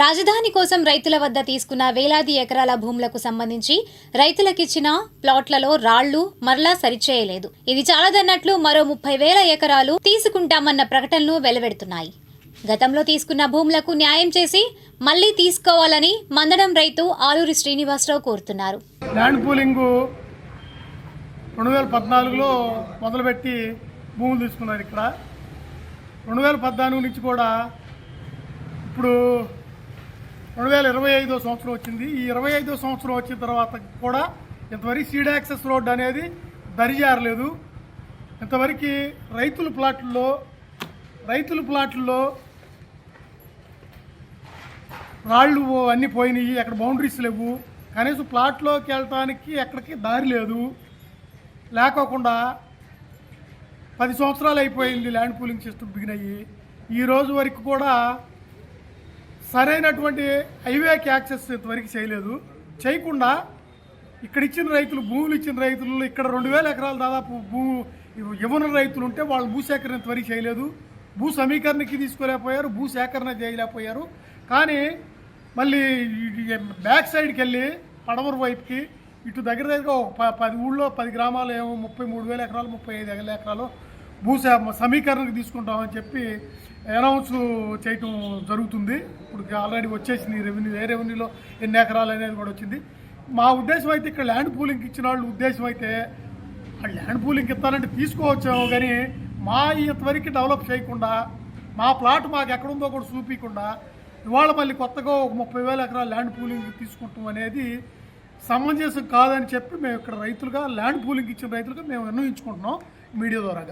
రాజధాని కోసం రైతుల వద్ద తీసుకున్న వేలాది ఎకరాల భూములకు సంబంధించి రైతులకిచ్చిన ప్లాట్లలో రాళ్ళు మరలా సరిచేయలేదు. ఇది చాలదన్నట్లు మరో ముప్పై వేల ఎకరాలు తీసుకుంటామన్న ప్రకటనలు వెలువెడుతున్నాయి. గతంలో తీసుకున్న భూములకు న్యాయం చేసి మళ్ళీ తీసుకోవాలని మందడం రైతు ఆలూరి శ్రీనివాసరావు కోరుతున్నారు. ల్యాండ్ పూలింగ్ రెండు వేల పద్నాలుగులో మొదలుపెట్టి భూములు తీసుకున్నారు ఇక్కడ. రెండు వేల పద్నాలుగు నుంచి కూడా ఇప్పుడు రెండు వేల ఇరవై ఐదో సంవత్సరం వచ్చింది. ఈ ఇరవై ఐదో సంవత్సరం వచ్చిన తర్వాత కూడా ఇంతవరకు సీడ్ యాక్సెస్ రోడ్ అనేది దరిజారలేదు. ఇంతవరకు రైతుల ప్లాట్లలో రైతుల ప్లాట్లలో రాళ్ళు అన్నీ పోయినాయి. అక్కడ బౌండరీస్ లేవు. కనీసం ప్లాట్లోకి వెళ్ళటానికి ఎక్కడికి దారి లేదు. లేకోకుండా పది సంవత్సరాలు అయిపోయింది ల్యాండ్ పూలింగ్ సిస్టమ్ బిగినయ్యి. ఈ రోజు వరకు కూడా సరైనటువంటి హైవేకి యాక్సెస్ ఇంతవరకు చేయలేదు. చేయకుండా ఇక్కడ ఇచ్చిన రైతులు భూములు ఇచ్చిన రైతులు ఇక్కడ రెండు వేల ఎకరాలు దాదాపు భూ ఇవ్వని రైతులు ఉంటే వాళ్ళు భూసేకరణ ఇంతవరకు చేయలేదు. భూ సమీకరణకి తీసుకోలేకపోయారు భూ సేకరణ చేయలేకపోయారు. కానీ మళ్ళీ బ్యాక్ సైడ్కి వెళ్ళి పడవరు వైపుకి ఇటు దగ్గర దగ్గర ఒక ప- పది ఊళ్ళో పది గ్రామాలు ఏమో ముప్పై మూడు వేల ఎకరాలు ముప్పై ఐదు ఎకరాలు భూ సమీకరణకు తీసుకుంటామని చెప్పి అనౌన్స్ చేయటం జరుగుతుంది. ఇప్పుడు ఆల్రెడీ వచ్చేసింది రెవెన్యూ ఏ రెవెన్యూలో ఎన్ని ఎకరాలు అనేది కూడా వచ్చింది. మా ఉద్దేశం అయితే ఇక్కడ ల్యాండ్ పూలింగ్ ఇచ్చిన వాళ్ళు ఉద్దేశం అయితే ఆ ల్యాండ్ పూలింగ్ ఇస్తానంటే తీసుకోవచ్చాము కానీ మా ఇంతవరకు డెవలప్ చేయకుండా మా ప్లాట్ మాకు ఎక్కడుందో కూడా చూపించకుండా ఇవాళ మళ్ళీ కొత్తగా ఒక ముప్పై వేల ఎకరాల ల్యాండ్ పూలింగ్ తీసుకుంటాం అనేది సమంజసం కాదని చెప్పి మేము ఇక్కడ రైతులుగా ల్యాండ్ పూలింగ్ ఇచ్చిన రైతులుగా మేము నిర్ణయించుకుంటున్నాం. మీడియా ద్వారా.